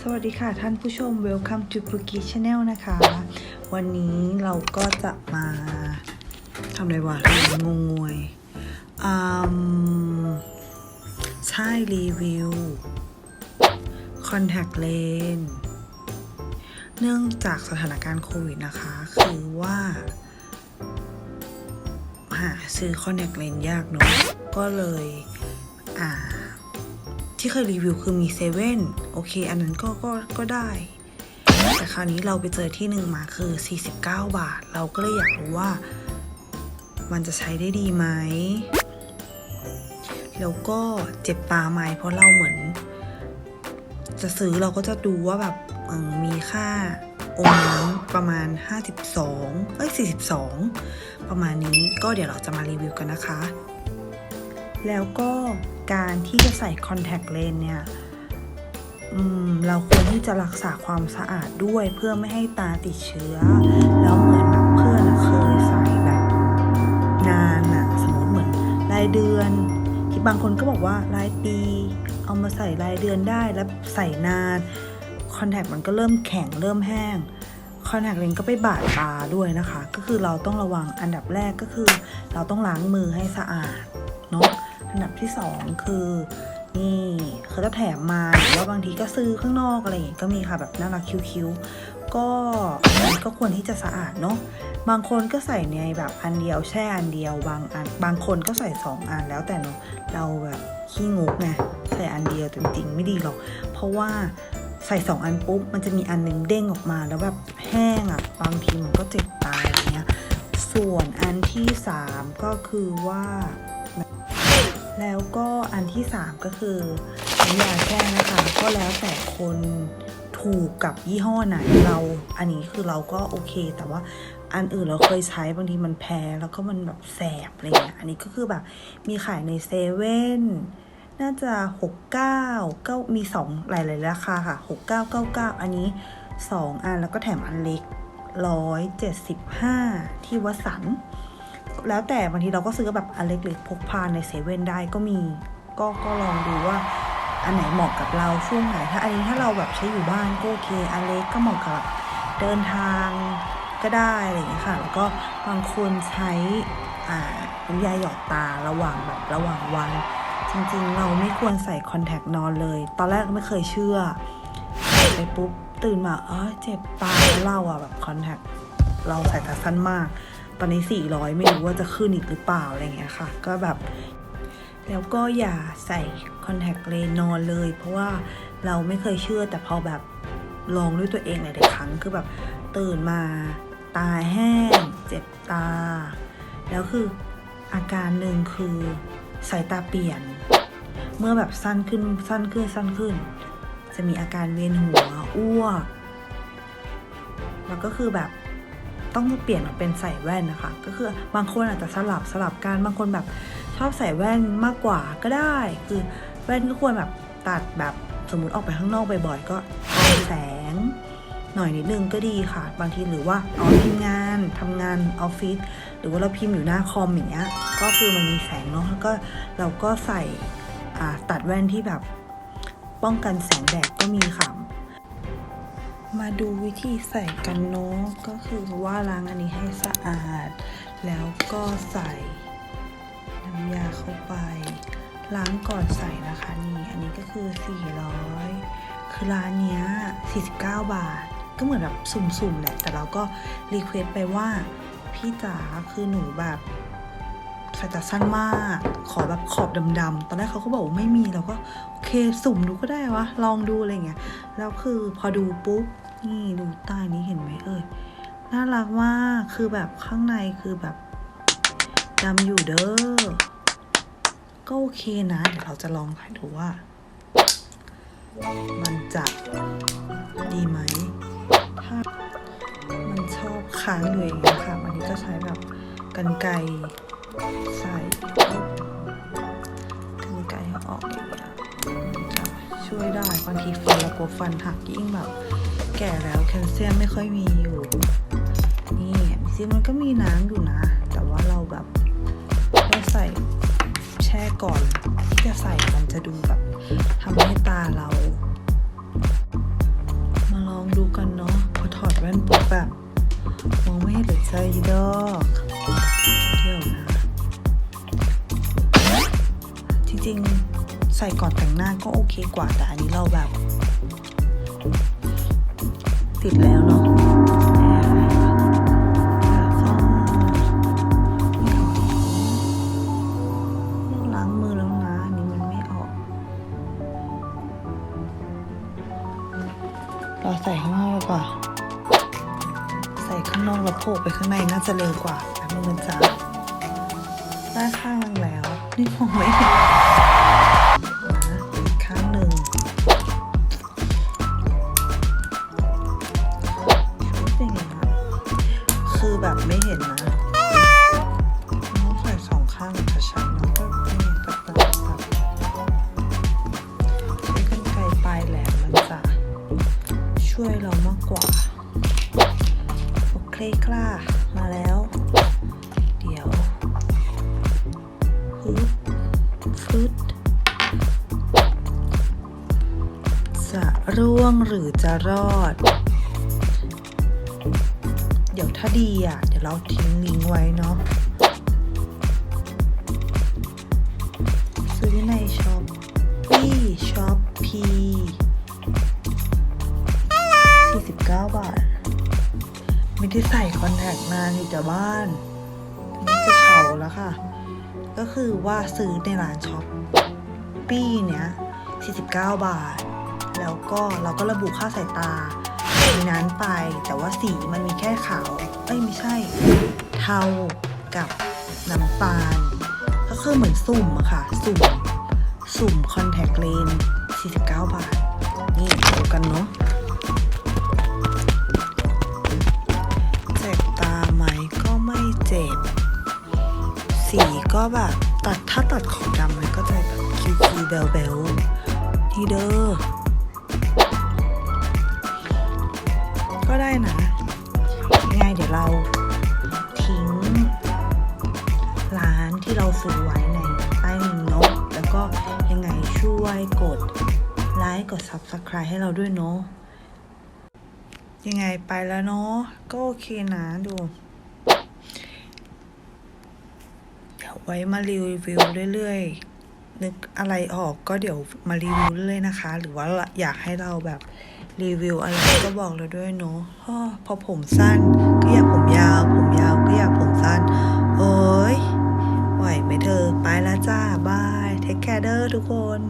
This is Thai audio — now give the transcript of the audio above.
สวัสดีค่ะท่านผู้ชม Welcome to p u k i Channel นะคะ วันนี้เราก็จะมาทำอะไรวะงงงวยอืมใช่รีวิว Contact Lens เนื่องจากสถานการณ์โควิดนะคะ คือว่าหาซื้อ Contact Lens ยากเนอะก็เลย ที่เคยรีวิวคือมีเซเว่นโอเค อันนั้นก็ก็ก็ได้ แต่คราวนี้เราไปเจอที่หนึ่งมาคือ 49 บาท เราก็เลยอยากรู้ว่า มันจะใช้ได้ดีไหม แล้วก็เจ็บตาไหมเพราะเราเหมือน จะซื้อเราก็จะดูว่าแบบมีค่าองค์น้ำประมาณ 52 เอ้ย 42 ประมาณนี้ก็เดี๋ยวเราจะมารีวิวกันนะคะ แล้วก็ การที่จะใส่คอนแทคเลนส์เนี่ยเราควรที่จะรักษาความสะอาดด้วยเพื่อไม่ให้ตาติดเชื้อ แล้วเหมือนแบบเพื่อนเคยใส่แบบนานอะสมมติเหมือนรายเดือนที่บางคนก็บอกว่ารายปี เอามาใส่รายเดือนได้แล้วใส่นานคอนแทคมันก็เริ่มแข็งเริ่มแห้งคอนแทคเลนส์ก็ไปบาดตาด้วยนะคะ ก็คือเราต้องระวังอันดับแรกก็คือ เราต้องล้างมือให้สะอาดเนาะ อันดับที่สองคือนี่เขาจะแถมมาหรือว่าบางทีก็ซื้อข้างนอกอะไรอย่างงี้ก็มีค่ะแบบน่ารักคิ้วๆก็มันก็ควรที่จะสะอาดเนาะบางคนก็ใส่ในแบบอันเดียวแช่อันเดียวบางอันบางคนก็ใส่สองอันแล้วแต่เนาะเราแบบขี้งกไงใส่อันเดียวจริงๆไม่ดีหรอก เพราะว่าใส่สองอันปุ๊บมันจะมีอันหนึงเด้งออกมาแล้วแบบแห้งอะ่ะบางทีมันก็เจ็บตาอย่างเงี้ยส่วนอันที่สามก็คือว่า แล้วก็อันที่ 3 ก็คือน้ำยาแช่นะคะ ก็แล้วแต่คนถูกกับยี่ห้อไหนเราอันนี้คือเราก็โอเค แต่ว่าอันอื่นเราเคยใช้บางทีมันแพ้แล้วก็มันแบบแสบอะไรเงี้ยอันนี้ก็คือแบบมีขายในเซเว่นน่าจะ 69ก็มี 2 หลายๆราคาค่ะ 6999 อันนี้ 2 อันแล้วก็แถมอันเล็ก 175 ที่วัดสัน แล้วแต่บางทีเราก็ซื้อแบบอันเล็กๆพกพาในเซเว่นได้ก็มี ก็ก็ลองดูว่าอันไหนเหมาะกับเราช่วงไหนถ้าอันนี้ถ้าเราแบบใช้อยู่บ้านก็โอเคอันเล็กก็เหมาะกับเดินทางก็ได้อะไรอย่างเงี้ยค่ะ แล้วก็บางคนใช้อ่าน้ำยาหยอดตาระหว่างแบบระหว่างวัน จริงๆ เราไม่ควรใส่คอนแทคนอนเลย ตอนแรกไม่เคยเชื่อใส่ไปปุ๊บตื่นมาเออเจ็บตาแล้วเราอะแบบคอนแทคเราใส่ตาสั้นมาก ตอนนี้ 400 ไม่รู้ว่าจะขึ้นอีกหรือเปล่าอะไรเงี้ยค่ะ ก็แบบ แล้วก็อย่าใส่คอนแทคเลนส์นอนเลย เพราะว่าเราไม่เคยเชื่อแต่พอแบบลองด้วยตัวเองหลายๆครั้งคือแบบตื่นมาตาแห้ง เจ็บตา แล้วคืออาการหนึ่งคือสายตาเปลี่ยน เมื่อแบบสั้นขึ้นสั้นขึ้นสั้นขึ้น จะมีอาการเวียนหัวอ้วก แล้วก็คือแบบ ต้องเปลี่ยนมาเป็นใส่แว่นนะคะ ก็คือบางคนอาจจะสลับสลับกันบางคนแบบชอบใส่แว่นมากกว่าก็ได้ คือแว่นก็ควรแบบตัดแบบสมมติออกไปข้างนอกบ่อยๆก็แสง หน่อยนิดนึงก็ดีค่ะ บางทีหรือว่าเอาพิมพ์งานทำงานออฟฟิศหรือว่าเราพิมพ์อยู่หน้าคอมอย่างเงี้ยก็คือมันมีแสงเนาะแล้วก็เราก็ใส่อ่าตัดแว่นที่แบบป้องกันแสงแดดก็มีค่ะ มาดูวิธีใส่กันเนาะก็คือว่าล้างอันนี้ให้สะอาด แล้วก็ใส่น้ำยาเข้าไป ล้างก่อนใส่นะคะนี่อันนี้ก็คือ 400 คือร้านเนี้ย 49 บาท ก็เหมือนแบบสุ่มๆแหละแต่เราก็รีเควสไปว่าพี่จ๋าคือหนูแบบสายตาสั้นมาก ขอแบบขอบดำๆ ตอนแรกเขาก็บอกว่าไม่มี เราก็โอเคสุ่มดูก็ได้วะ ลองดูอะไรเงี้ย แล้วคือพอดูปุ๊บ นี่ดูใต้นี้เห็นไหมเอ่ยน่ารักมากคือแบบข้างในคือแบบดำอยู่เด้อก็โอเคนะเดี๋ยวเราจะลองถ่ายดูว่า มันจะดีไหมถ้ามันชอบค้างอยู่อย่างเงี้ค่ะวันนี้ก็ใช้แบบกันไกใส่กันไกรเอออกอย่างเงี้ยมันจะช่วยได้บางทีฟันเรากลัวฟันหักยิ่งแบบ แก่แล้วแคลเซียมไม่ค่อยมีอยู่ นี่จริงๆมันก็มีน้ำอยู่นะ แต่ว่าเราแบบเราใส่แช่ก่อนที่จะใส่มันจะดูแบบทำให้ตาเรา มาลองดูกันเนาะพอถอดแว่นปุ๊บแบบมองไม่เห็นเลยใจดอกเดี๋ยวนะ จริงๆ ใส่ก่อนแต่งหน้าก็โอเคกว่าแต่อันนี้เราแบบ ติดแล้วเนาะแล้วก็ต้อล้างมือแล้วนะอันนี้มันไม่ออกเราใส่ข้างนอกดีกว่า ใส่ข้างนอกแล้วโผล่ไปข้างในน่าจะเร็วกว่าแต่มือมันจะได้ข้างนึงแล้ว นี่มองไม่เห็น โอเคกล้ามาแล้ว เดี๋ยวฮึฟึดจะร่วงหรือจะรอด เดี๋ยวถ้าดีอะ เดี๋ยวเราทิ้งลิงก์ไว้เนาะซื้อในช็อปปี้ช็อปพี ไม่ใส่คอนแทคนานอยู่แต่บ้านนี่จะเฉาแล้วค่ะ ก็คือว่าซื้อในร้านช็อปปี้เนี้ย49 บาท แล้วก็เราก็ระบุค่าสายตาในนั้นไป แต่ว่าสีมันมีแค่ขาว เอ้ยไม่ใช่ เทากับน้ำตาล ก็คือเหมือนสุ่มอะค่ะ สุ่ม สุ่มคอนแทคเลนส์49 บาท นี่ดูกันเนาะ ก็แบบตัดถ้าตัดขอบดำมันก็จะแบบคิวคิวเบลเบลนี่เด้อก็ได้นะยังไงเดี๋ยวเราทิ้ง ร้านที่เราซื้อไว้ในใต้ลิงก์เนาะแล้วก็ยังไงช่วยกดไลค์กด Subscribe ให้เราด้วยเนาะยังไงไปแล้วเนาะก็โอเคนะดู เดี๋ยว ไว้มารีวิวเรื่อยๆ นึกอะไรออกก็เดี๋ยวมารีวิวเรื่อยๆนะคะ หรือว่าอยากให้เราแบบรีวิวอะไรก็บอกเราด้วยเนาะพอผมสั้นก็อยากผมยาว ผมยาวก็อยากผมสั้น โอ้ยไหวไหมเธอ ไปแล้วจ้า บาย เทคแคร์เดอร์ทุกคน